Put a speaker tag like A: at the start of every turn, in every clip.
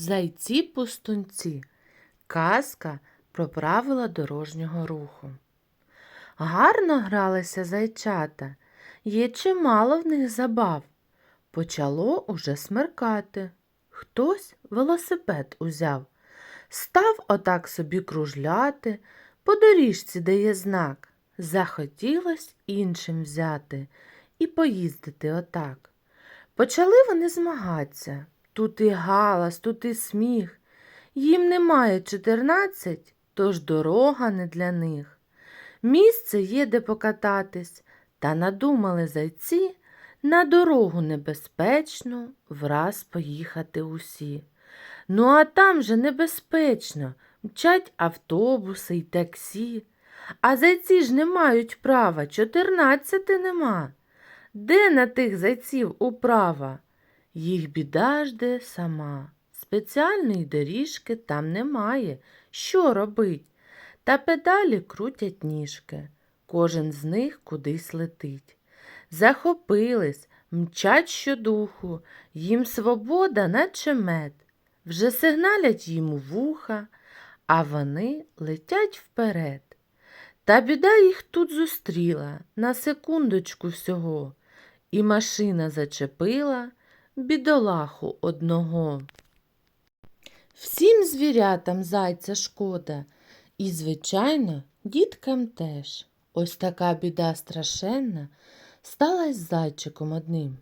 A: Зайці пустунці. Казка про правила дорожнього руху. Гарно гралися зайчата, є чимало в них забав. Почало уже смеркати. Хтось велосипед узяв, став отак собі кружляти, по доріжці дає знак. Захотілось іншим взяти і поїздити отак. Почали вони змагатися. Тут і галас, тут і сміх. Їм немає чотирнадцять, тож дорога не для них. Місце є, де покататись, та надумали зайці на дорогу небезпечну враз поїхати усі. Ну, а там же небезпечно, мчать автобуси й таксі. А зайці ж не мають права, чотирнадцяти нема. Де на тих зайців управа? Їх біда жде сама. Спеціальної доріжки там немає. Що робить? Та педалі крутять ніжки. Кожен з них кудись летить. Захопились, мчать щодуху, їм свобода, наче мед. Вже сигналять їм у вуха, а вони летять вперед. Та біда їх тут зустріла на секундочку всього, і машина зачепила бідолаху одного. Всім звірятам зайця шкода, і, звичайно, діткам теж. Ось така біда страшенна сталась з зайчиком одним.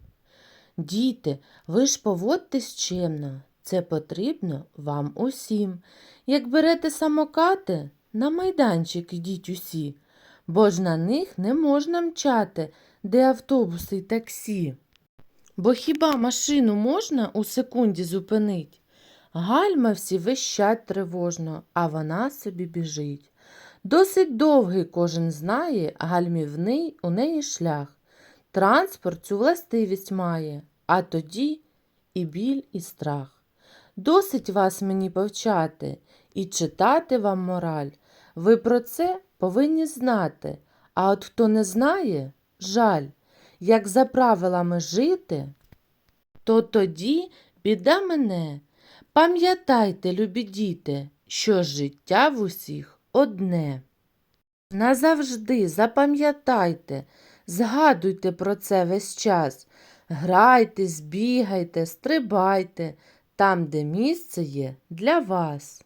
A: Діти, ви ж поводьтесь чемно, це потрібно вам усім. Як берете самокати, на майданчик ідіть усі, бо ж на них не можна мчати, де автобуси й таксі. Бо хіба машину можна у секунді зупинить? Гальма всі вищать тривожно, а вона собі біжить. Досить довгий кожен знає, гальмівний у неї шлях. Транспорт цю властивість має, а тоді і біль, і страх. Досить вас мені повчати і читати вам мораль. Ви про це повинні знати, а от хто не знає, жаль, як за правилами жити, то тоді біда мене. Пам'ятайте, любі діти, що життя в усіх одне. Назавжди запам'ятайте, згадуйте про це весь час. Грайтесь, бігайте, стрибайте там, де місце є для вас.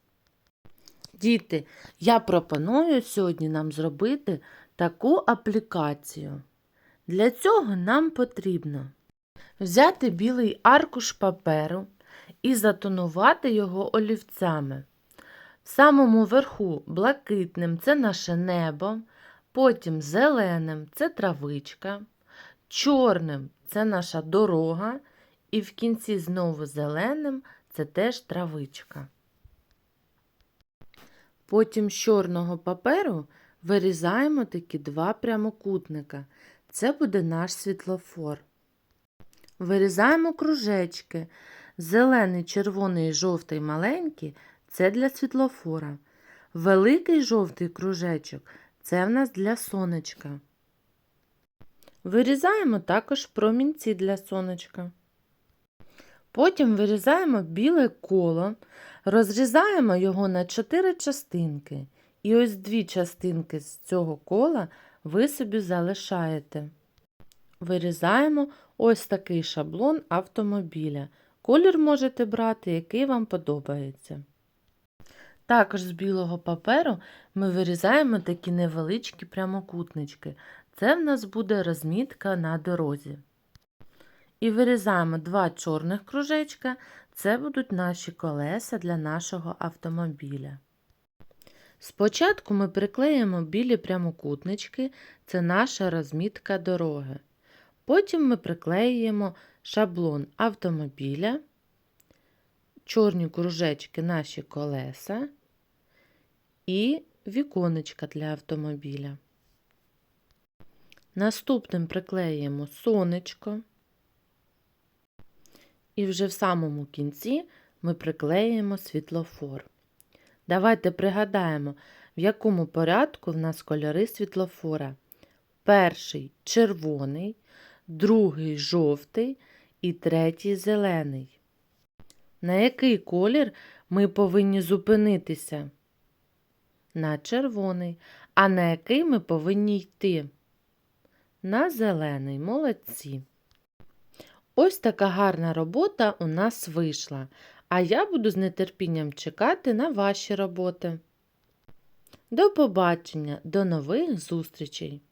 A: Діти, я пропоную сьогодні нам зробити таку аплікацію. Для цього нам потрібно взяти білий аркуш паперу і затонувати його олівцями. В самому верху блакитним це наше небо, потім зеленим це травичка, чорним це наша дорога, і в кінці знову зеленим це теж травичка. Потім з чорного паперу вирізаємо такі два прямокутника. Це буде наш світлофор. Вирізаємо кружечки. Зелений, червоний, жовтий маленький це для світлофора. Великий жовтий кружечок це в нас для сонечка. Вирізаємо також промінці для сонечка. Потім вирізаємо біле коло, розрізаємо його на чотири частинки. І ось дві частинки з цього кола ви собі залишаєте. Вирізаємо ось такий шаблон автомобіля. Колір можете брати, який вам подобається. Також з білого паперу ми вирізаємо такі невеличкі прямокутнички. Це в нас буде розмітка на дорозі. І вирізаємо два чорних кружечка, це будуть наші колеса для нашого автомобіля. Спочатку ми приклеїмо білі прямокутнички, це наша розмітка дороги. Потім ми приклеюємо шаблон автомобіля, чорні кружечки наші колеса і віконечка для автомобіля. Наступним приклеїмо сонечко. І вже в самому кінці ми приклеїмо світлофор. Давайте пригадаємо, в якому порядку в нас кольори світлофора. Перший червоний, другий жовтий і третій зелений. На який колір ми повинні зупинитися? На червоний. А на який ми повинні йти? На зелений. Молодці. Ось така гарна робота у нас вийшла. А я буду з нетерпінням чекати на ваші роботи. До побачення, до нових зустрічей!